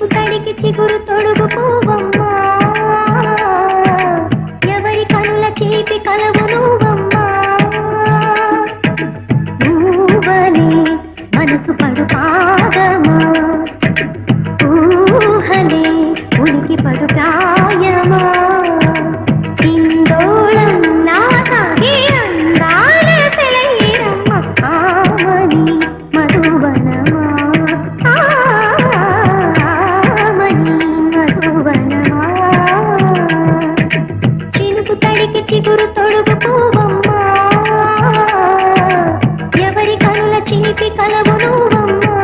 చినుకు తడికి చిగురు తొడుగు పోవమ్మ చిలికి చిగురు తొడుగు పూవమ్మ ఎవరి కనుల చిలిపి కలవు నువ్వమ్మా